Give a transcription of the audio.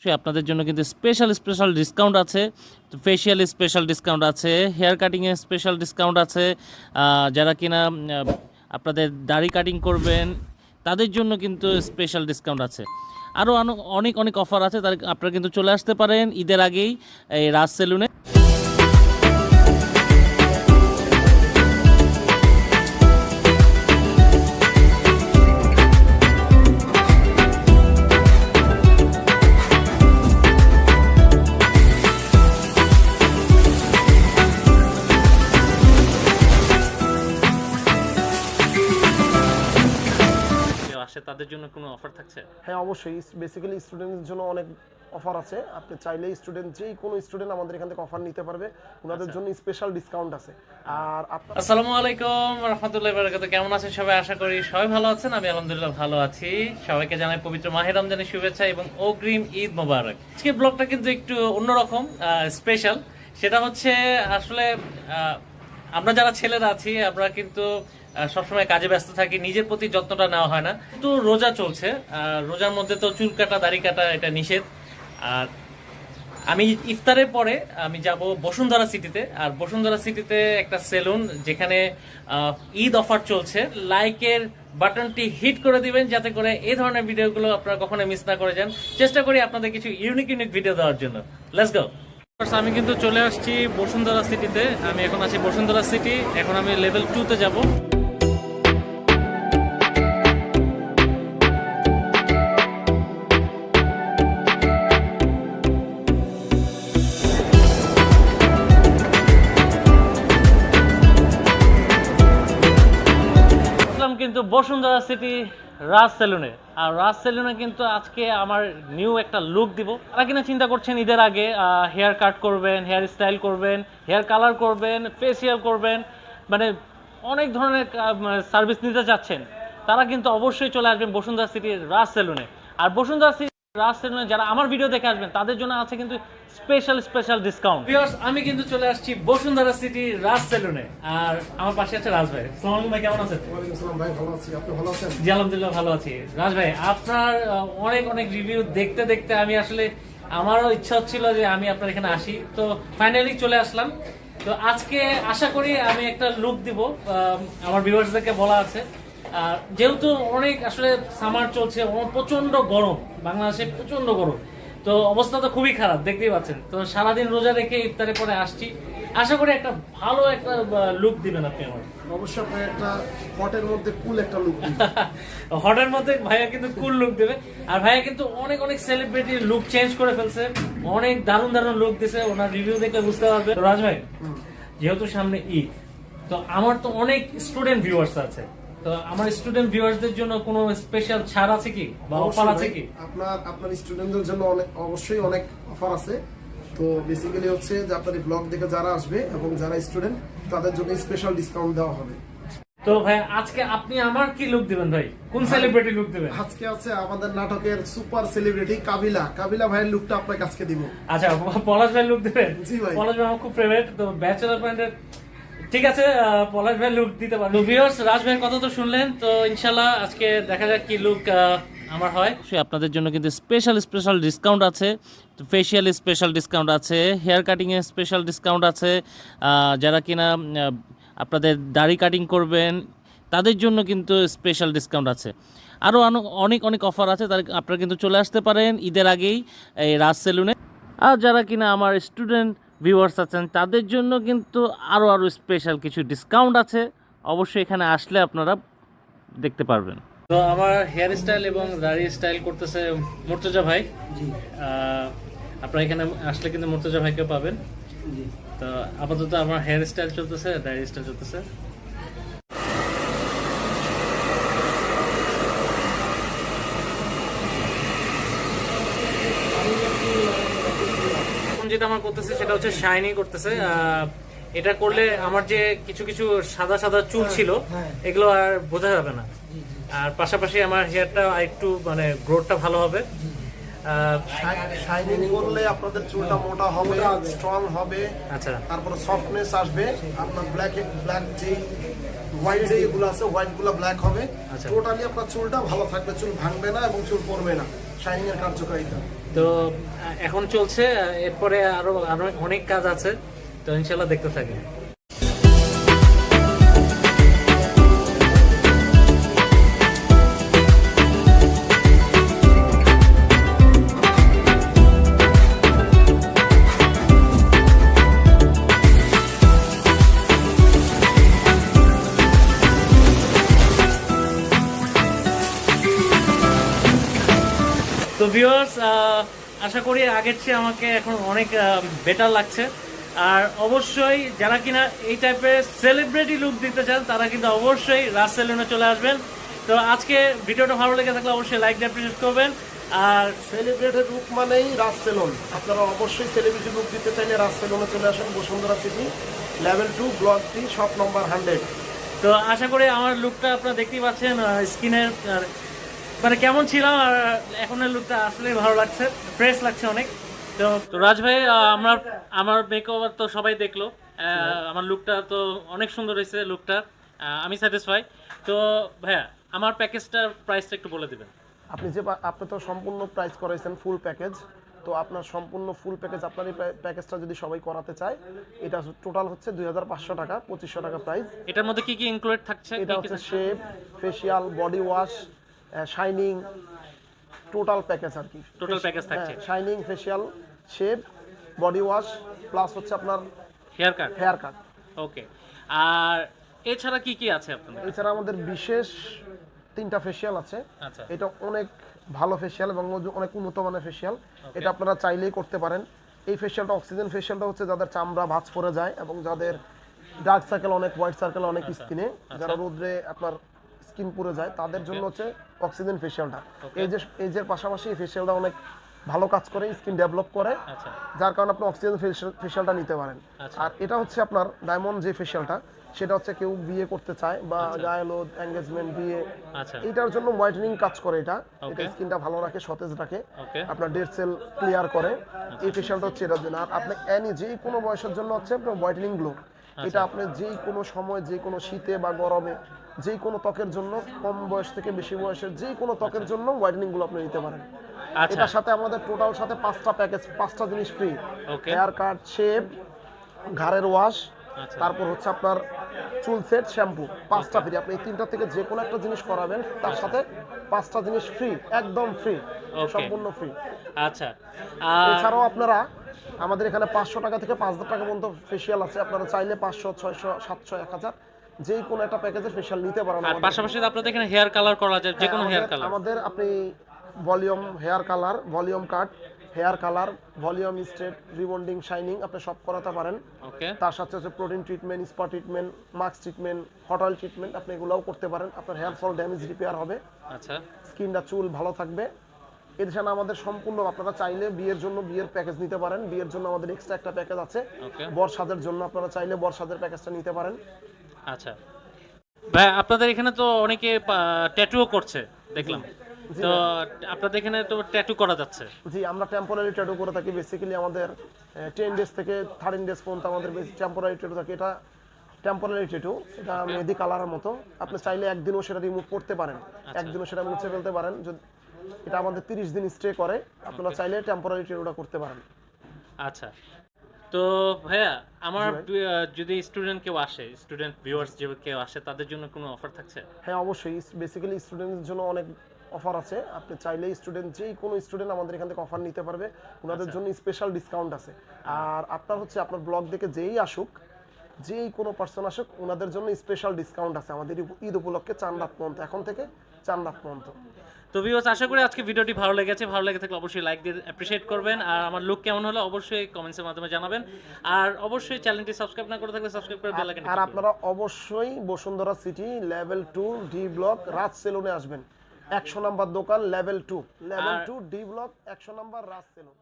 অবশ্যই আপনাদের জন্য কিন্তু স্পেশাল স্পেশাল ডিসকাউন্ট আছে। ফেশিয়াল স্পেশাল ডিসকাউন্ট আছে হেয়ার কাটিংয়ে স্পেশাল ডিসকাউন্ট আছে। যারা কিনা আপনাদের দাড়ি কাটিং করবেন, তাদের জন্য কিন্তু স্পেশাল ডিসকাউন্ট আছে। আরও অনেক অনেক অফার আছে, তার, আপনারা কিন্তু চলে আসতে পারেন ঈদের আগেই এই রাজ সেলুনে আসে তাদের জন্য কোনো অফার থাকছে? হ্যাঁ অবশ্যই। বেসিক্যালি স্টুডেন্টদের জন্য অনেক অফার আছে। আপনি চাইলেই স্টুডেন্ট যেই কোনো স্টুডেন্ট আমাদের এখান থেকে অফার নিতে পারবে। ওনাদের জন্য স্পেশাল ডিসকাউন্ট আছে। আর আপনার আসসালামু আলাইকুম রহমতুল্লাহ বারাকাতু। কেমন আছেন সবাই? আশা করি সবাই ভালো আছেন। আমি আলহামদুলিল্লাহ ভালো আছি। সবাইকে জানাই পবিত্র মাহের রমজানের শুভেচ্ছা এবং অগ্রিম ঈদ মোবারক। আজকে ব্লগটা কিন্তু একটু অন্যরকম স্পেশাল সেটা হচ্ছে আসলে আহ, আমরা যারা ছেলেরা আছি আমরা কিন্তু সবসময় কাজে ব্যস্ত থাকি, নিজের প্রতি যত্নটা নেওয়া হয় না। তো রোজা চলছে রোজার মধ্যে তো চুল কাটা, দাড়ি কাটা, এটা নিষেধ। আর আমি ইফতারের পরে আমি যাব বসুন্ধরা সিটিতে, আর বসুন্ধরা সিটিতে একটা সেলুন যেখানে ঈদ অফার চলছে। লাইকের বাটনটি হিট করে দিবেন যাতে করে এই ধরনের ভিডিওগুলো আপনারা কখনো মিস না করে যান। চেষ্টা করি আপনাদের কিছু ইউনিক ইউনিক ভিডিও দেওয়ার জন্য। লেটস গো আমি কিন্তু চলে আসছি বসুন্ধরা সিটিতে। আমি এখন আছি বসুন্ধরা সিটি। এখন আমি লেভেল টুতে যাব। কিন্তু বসুন্ধরা সিটি রাজ সেলুনে। আর রাজ সেলুনে কিন্তু আজকে আমার নিউ একটা লুক দিব। তারা কিনা চিন্তা করছেন ঈদের আগে হেয়ার কাট করবেন হেয়ার স্টাইল করবেন হেয়ার কালার করবেন ফেসিয়াল করবেন মানে অনেক ধরনের সার্ভিস নিতে চাচ্ছেন, তারা কিন্তু অবশ্যই চলে আসবেন বসুন্ধরা সিটির রাজ সেলুনে। আর বসুন্ধরা সিটি রাজ সেলুনে যারা আমার ভিডিও দেখে আসবেন তাদের জন্য আছে কিন্তু স্পেশাল স্পেশাল ডিসকাউন্ট আমি কিন্তু চলে আসছি বসুন্ধরা সিটি রাজ সেলুনে আর আমার পাশে আছে রাজ ভাই। আসসালামু আলাইকুম ভাই কেমন আছেন? ওয়ালাইকুম আসসালাম ভাই ভালো আছি। আপনি ভালো আছেন? জি আলহামদুলিল্লাহ ভালো আছি। রাজ ভাই আপনার অনেক অনেক রিভিউ দেখতে দেখতে আমি আসলে আমারও ইচ্ছা হচ্ছিল যে আমি আপনার এখানে আসি। তো ফাইনালি চলে আসলাম। তো আজকে আশা করি আমি একটা লুক দিব। আহ, আমার ভিউয়ার্সদেরকে বলা আছে। যেহেতু অনেক আসলে সামার চলছে ও- প্রচণ্ড গরম বাংলাদেশে প্রচণ্ড গরম। তো অবস্থা তো খুবই খারাপ দেখতেই পাচ্ছেন। তো সারাদিন রোজা রেখে ইফতারের পরে আসছি। আশা করি একটা ভালো একটা লুক দিবেন আপনি আমার। অবশ্যই একটা হটের মধ্যে কুল একটা লুক হটের মধ্যে ভাইয়া কিন্তু কুল লুক দেবে। আর ভাইয়া কিন্তু অনেক অনেক সেলিব্রিটি লুক চেঞ্জ করে ফেলছে। অনেক দারুণ দারুণ লুক দিছে ওনার রিভিউ দেখলে বুঝতে পারবে রাজ ভাই যেহেতু সামনে ঈদ তো আমার তো অনেক স্টুডেন্ট ভিউয়ার্স আছে। তো আমার স্টুডেন্ট ভিউয়ার্সদের জন্য কোনো স্পেশাল ছাড় আছে কি? বা অফার আছে কি? আপনার আপনার স্টুডেন্টদের জন্য অনেক অবশ্যই অনেক অফার আছে। তো বেসিক্যালি হচ্ছে যে আপনার এই ব্লগ দেখে যারা আসবে এবং যারা স্টুডেন্ট তাদের জন্য স্পেশাল ডিসকাউন্ট দেওয়া হবে। তো ভাই আজকে আপনি আমার কি লুক দিবেন ভাই? কোন সেলিব্রিটি লুক দিবেন? আজকে আছে আমাদের নাটকের সুপার সেলিব্রিটি কাবিলা। কাবিলা ভাইয়ের লুকটা আপনাকে আজকে দিব। আচ্ছা পলাশ ভাই লুক দেবেন? জি ভাই। পলাশ ভাই আমার খুব ফেভারিট তো ব্যাচেলার পয়েন্টের ঠিক আছে পলাশ ভাই লুক দিতে পারেন ভিউয়ার্স রাজ ভাইয়ের কথা তো শুনলেন, তো ইনশাল্লাহ আজকে দেখা যাক কি লুক আমার হয়। আপনাদের জন্য কিন্তু স্পেশাল স্পেশাল ডিসকাউন্ট আছে ফেশিয়াল স্পেশাল ডিসকাউন্ট আছে হেয়ার কাটিংয়ে স্পেশাল ডিসকাউন্ট আছে যারা কিনা আপনাদের দাড়ি কাটিং করবেন, তাদের জন্য কিন্তু স্পেশাল ডিসকাউন্ট আছে। আরও অনেক অনেক অফার আছে, তার, আপনারা কিন্তু চলে আসতে পারেন ঈদের আগেই, এই রাজ সেলুনে আর যারা কিনা আমার স্টুডেন্ট ভিউয়ার্স আছেন তাদের জন্য কিন্তু আরও আরও স্পেশাল কিছু ডিসকাউন্ট আছে। অবশ্যই এখানে আসলে আপনারা দেখতে পারবেন। তো আমার হেয়ার স্টাইল এবং দাড়ি স্টাইল করতেছে মুর্তজা ভাই। আপনার আপনারা এখানে আসলে কিন্তু মুর্তজা ভাইকে পাবেন। তো আপাতত আমার হেয়ার স্টাইল চলতেছে দাড়ি স্টাইল চলতেছে। যেটা আমার করতেছে সেটা হচ্ছে শাইনি করতেছে। এটা করলে আমার যে কিছু কিছু সাদা সাদা চুল ছিল এগুলো আর বোঝা যাবে না। আর পাশাপাশি আমার হেয়ারটা একটু মানে গ্রোথটা ভালো হবে। শাইনিং করলে আপনাদের চুলটা মোটা হবে স্ট্রং হবে। আচ্ছা। তারপরে সফটনেস আসবে। আপনার ব্ল্যাক ব্ল্যাক যে হোয়াইট যে এগুলো আছে হোয়াইটগুলো ব্ল্যাক হবে। আচ্ছা। টোটালি আপনার চুলটা ভালো থাকবে চুল ভাঙবে না এবং চুল পড়বে না। শাইনিং এর কার্যকারিতা। তো এখন চলছে এরপরে আরও আরও অনেক কাজ আছে তো ইনশাল্লাহ দেখতে থাকেন ভিউয়ার্স আশা করি আগের চেয়ে আমাকে এখন অনেক বেটার লাগছে। আর অবশ্যই যারা কিনা এই টাইপের সেলিব্রিটি লুক দিতে চান তারা কিন্তু অবশ্যই রাজ সেলুনে চলে আসবেন। তো আজকে ভিডিওটা ভালো লেগে থাকলে অবশ্যই লাইক দিয়ে করবেন। আর সেলিব্রিটেড লুক মানেই রাজ সেলুন আপনারা অবশ্যই সেলিব্রিটি লুক দিতে চাইলে রাজ সেলুনে চলে আসেন Bashundhara City level two block three shop number hundred তো আশা করি আমার লুকটা আপনারা দেখতেই পাচ্ছেন স্কিনের মানে কেমন ছিলাম আর এখনের লুকটা আসলেই ভালো লাগছে ফ্রেশ লাগছে অনেক। তো তো রাজ ভাই আমার আমার মেকওভার তো সবাই দেখল আমার লুকটা তো অনেক সুন্দর হয়েছে লুকটা আমি স্যাটিসফাই তো ভাইয়া আমার প্যাকেজটার প্রাইসটা একটু বলে দিবেন। আপনি যে আপনি তো সম্পূর্ণ প্রাইস করাইছেন ফুল প্যাকেজ তো আপনার সম্পূর্ণ ফুল প্যাকেজ আপনার এই প্যাকেজটা যদি সবাই করাতে চায় এটা টোটাল হচ্ছে দুই হাজার পাঁচশো টাকা পঁচিশশো টাকা প্রাইস এটার মধ্যে কি কি ইনক্লুড থাকছে? এটা হচ্ছে shape facial body wash shining total package আর কি। টোটাল প্যাকেজ থাকছে। Shining facial shape body wash plus হচ্ছে আপনার হেয়ার কাট হেয়ার কাট ওকে আর এছাড়া কি কি আছে আপনাদের? এছাড়া আমাদের বিশেষ তিনটা ফেসিয়াল আছে। আচ্ছা। এটা অনেক ভালো ফেশিয়াল এবং অনেক উন্নত মানের ফেশিয়াল এটা আপনারা চাইলেই করতে পারেন। এই ফেশিয়ালটা অক্সিজেন ফেশিয়ালটা হচ্ছে যাদের চামড়া ভাঁজ পড়ে যায় এবং যাদের ডার্ক সার্কেল অনেক হোয়াইট সার্কেল অনেক স্কিনে যারা রোদ্রে আপনার স্কিন পুড়ে যায় তাদের জন্য হচ্ছে অক্সিজেন ফেসিয়ালটা এই যে এজের পাশাপাশি এই ফেসিয়ালটা অনেক ভালো কাজ করে স্কিন ডেভেলপ করে আচ্ছা। যার কারণে আপনি অক্সিজেন ফেসিয়ালটা নিতে পারেন। আচ্ছা। আর এটা হচ্ছে আপনার ডায়মন্ড যে ফেসিয়ালটা সেটা হচ্ছে কেউ বিয়ে করতে চায় বা গায়ে লোদ এঙ্গেজমেন্ট বিয়ে আচ্ছা। এইটার জন্য হোয়াইটেনিং কাজ করে এটা। এটা স্কিনটা ভালো রাখে সতেজ রাখে। আপনার ডেড সেল ক্লিয়ার করে। আচ্ছা। এই ফেশিয়ালটা হচ্ছে এটার জন্য। আর আপনি এনি যে কোনো বয়সের জন্য হচ্ছে আপনার হোয়াইটেনিং গ্লো আচ্ছা। এটা আপনি যে কোনো সময় যে কোনো শীতে বা গরমে যে কোনো ত্বকের জন্য কম বয়স থেকে বেশি বয়সের যে কোনো ত্বকের জন্য হোয়াইটেনিংগুলো আপনি নিতে পারেন। আচ্ছা। এটার সাথে আমাদের টোটাল সাথে পাঁচটা প্যাকেজ পাঁচটা জিনিস ফ্রি হেয়ার কাট শেপ ঘাড়ের ওয়াশ আচ্ছা। তারপর হচ্ছে আপনার চুল সেট শ্যাম্পু পাঁচটা ফ্রি আপনি এই তিনটা থেকে যে কোনো একটা জিনিস করাবেন তার সাথে পাঁচটা জিনিস ফ্রি একদম ফ্রি সম্পূর্ণ ফ্রি আচ্ছা। এছাড়াও আপনারা আমাদের এখানে পাঁচশো টাকা থেকে পাঁচ হাজার টাকা পর্যন্ত ফেসিয়াল আছে। আপনারা চাইলে পাঁচশো ছয়শো সাতশো এক হাজার যে কোনো একটা প্যাকেজের ফেসিয়াল নিতে পারেন আর পাশাপাশি আপনাদের এখানে হেয়ার কালার করা যায় যে কোনো হ্যাঁ, হেয়ার কালার আমাদের আপনি volume hair colour volume cut hair colour volume straight rebonding shining আপনি সব করাতে পারেন। ওকে তার সাথে হচ্ছে protein treatment spa treatment mask treatment hot oil treatment আপনি এগুলোও করতে পারেন। আপনার হেয়ার ফল ড্যামেজ রিপেয়ার হবে। আচ্ছা। স্কিনটা চুল ভালো থাকবে। এছাড়া আমাদের সম্পূর্ণ আপনারা চাইলে বিয়ের জন্য বিয়ের প্যাকেজ নিতে পারেন। বিয়ের জন্য আমাদের এক্সট্রা একটা প্যাকেজ আছে। বর সাজের জন্য আপনারা চাইলে বর সাজের প্যাকেজটা নিতে পারেন। আচ্ছা। ভাই আপনাদের এখানে তো অনেকে ট্যাটুও করছে দেখলাম। তো আপনাদের এখানে তো ট্যাটু করা যাচ্ছে। জি আমরা টেম্পোরারি ট্যাটু করে থাকি বেসিক্যালি আমাদের টেন ডেজ থেকে থার্টিন ডেজ পর্যন্ত আমাদের টেম্পোরারি ট্যাটু থাকে। এটা টেম্পোরারি ট্যাটু এটা মেহেদি কালারের মতো। আপনি চাইলে একদিনও সেটা রিমুভ করতে পারেন। একদিনও সেটা মুছে ফেলতে পারেন। যদি এটা আমাদের তিরিশ দিন স্টে করে আপনারা চাইলে টেম্পোরারি ট্যাটুটা করতে পারেন। আচ্ছা। তো ভাইয়া আমার যদি স্টুডেন্ট কেউ আসে স্টুডেন্ট ভিউয়ার্স যে কেউ আসে তাদের জন্য কোনো অফার থাকছে? হ্যাঁ অবশ্যই। বেসিক্যালি স্টুডেন্টদের জন্য অনেক অফার আছে। আপনি চাইলে স্টুডেন্ট যেই কোনো স্টুডেন্ট আমাদের এখান থেকে অফার নিতে পারবে। ওনাদের জন্য স্পেশাল ডিসকাউন্ট আছে। আর আপনার হচ্ছে আপনার ব্লগ দেখে যেই আসুক যেই কোনো পার্সন আসুক ওনাদের জন্য স্পেশাল ডিসকাউন্ট আছে। আমাদের ঈদ- ঈদ উপলক্ষে চার রাত পর্যন্ত এখন থেকে চার রাত পর্যন্ত। তো ভিউস আশা করি আজকে ভিডিওটি ভালো লেগেছে। ভালো লেগে থাকলে অবশ্যই লাইক দিয়ে অ্যাপ্রিসিয়েট করবেন। আর আমার লুক কেমন হলো অবশ্যই কমেন্টসের মাধ্যমে জানাবেন। আর অবশ্যই চ্যানেলটি সাবস্ক্রাইব না করে থাকলে সাবস্ক্রাইব করে বেল আইকন আর আপনারা অবশ্যই Bashundhara City level 2 D block Raj সেলুনে আসবেন। একশো নাম্বার দোকান লেভেল 2 লেভেল আর- টু ডি ব্লক একশো নাম্বার রাজ সেলুন